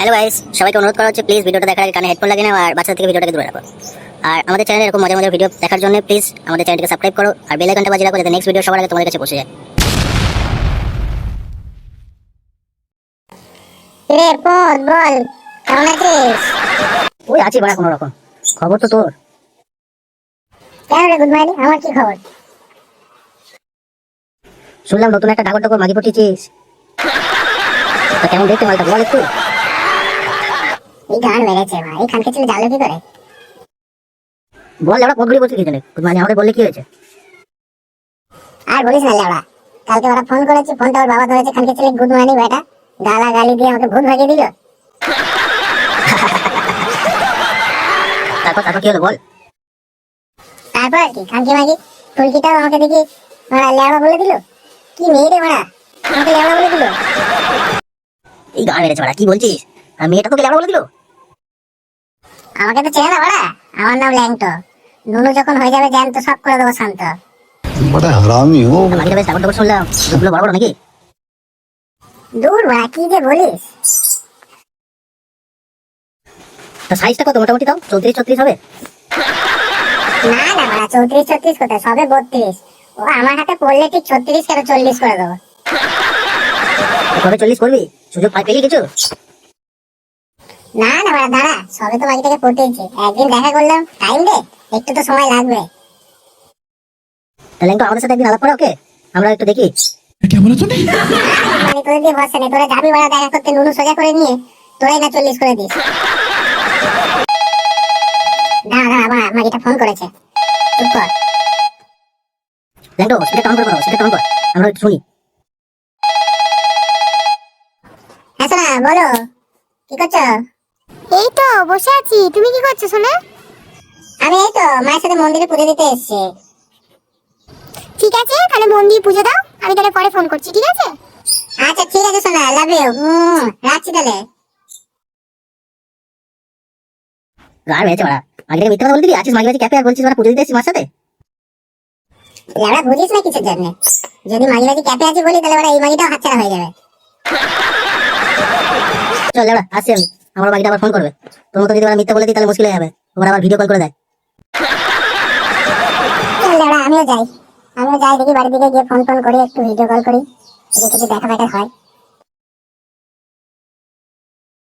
Hello guys সবাইকে অনুরোধ করা হচ্ছে প্লিজ ভিডিওটা দেখার আগে কানে হেডফোন লাগিয়ে নাও আর বাচ্চা থেকে ভিডিওটাকে দূরে রাখো। আর আমাদের চ্যানেলে এরকম মজার মজার ভিডিও দেখার জন্য প্লিজ আমাদের চ্যানেলটিকে সাবস্ক্রাইব করো আর বেল আইকনটা বাজিয়ে রাখো যাতে নেক্সট ভিডিও সবার আগে তোমাদের কাছে পৌঁছে যায়। রে পদ বল কেমন আছিস? ওই আছি বড়া কোনো রকম। খবর তো তোর। কেন রে গুড মর্নিং আমার কি খবর? শুনলাম নতুন একটা ডাগর ডাগর মাগি পটিয়েছিস। তা কেমন দেখতে মালটা বল একটু। এই গান মেরেছে ভাই। এই খানকে ছেলে জানলো কি করে? বল লেওড়া কি জানে মানে বললে কি হয়েছে? আর বলিস না লেওড়া কালকে ওরা ফোন করেছে ফোনটা ওর বাবা ধরেছে খানকে ছেলে গুড মর্নিং বেটা। গালা গালি দিয়ে আমাকে ভূত ভাগিয়ে দিল। তারপর তারপর কি হলো বল? তারপর কি? খানকি মাগি ফুলকিটাও আমাকে দেখি লেওড়া বলে দিল? কি মেয়ে রে ওরা? আমাকে লেওড়া বলে দিল। এই গান মেরেছে বড়া কি বলছিস? আর মেয়েটা তোকে লেওড়া বলে দিল? আমাকে তো চেনে না বড়া? আমার নাম ল্যাংটো। নুনু যখন হয়ে যাবে জ্যান্ত সব করে দেবো শান্ত। বড়া হারামি ও। আমাকে বেশ ডাবল ডাবল শুনলাম। বড় বড় নাকি? দূর বড়া কি যে বলিস? তো সাইজটা কত মোটামুটি তাও? চৌত্রিশ ছত্রিশ হবে? না না বড়া চৌত্রিশ ছত্রিশ কোথায়? সবে বত্রিশ। ও আমার হাতে পড়লে ঠিক ছত্রিশ কেন চল্লিশ করে দেবো? কবে চল্লিশ করবি? সুযোগ পাই পেলি কিছু? না না বাড়া সবে তো বাড়ি থেকে একদিন দেখা করলাম টাইম দে। একটু তো সময় লাগবে। তাহলে একটু আমাদের সাথে একদিন আলাপ ওকে? আমরা একটু দেখি। কেমন মানে তোদের দিয়ে বসে নেই তোরা যাবি দেখা করতে নুনু সোজা করে নিয়ে তোরাই না চল্লিশ করে দিস। আমার এটা ফোন করেছে। চুপ কর। ল্যাংটো সেটা করো সেটা কর। আমরা একটু শুনি। হ্যাঁ বলো। কি করছ? এই তো বসে আছি। তুমি কি করছ সোনা? আমি এই তো মায়ের সাথে মন্দিরে পুজো দিতে এসেছি। ঠিক আছে তাহলে মন দিয়ে পুজো দাও। আমি তাহলে পরে ফোন করছি ঠিক আছে? আচ্ছা ঠিক আছে শোনা লাভ ইউ রাখছি তাহলে। গান মেরেছে বড়া মাগিটাকে মিথ্যা কথা বলতে আছিস মাগি বাজি ক্যাপে আর বলছিস ওরা পুজো দিতে এসেছিস মার সাথে? লেবড়া বুঝিস না কিসের জন্য। যদি মাঝি মাঝি ক্যাপে আছি বলি তাহলে ওরা এই মাগিটাও হাতছাড়া হয়ে যাবে। চল লেবড়া আসছি আমি। আমার বাড়িতে আবার ফোন করবে। তোমাকে যদি মিথ্যা বলে দিই তাহলে মুশকিল হয়ে যাবে। ওরা আবার ভিডিও কল করে দেয়। আমিও যাই। আমিও যাই দেখি বাড়ির দিকে গিয়ে ফোন ফোন করি, একটু ভিডিও কল করি। দেখি যদি দেখা দেখা হয়।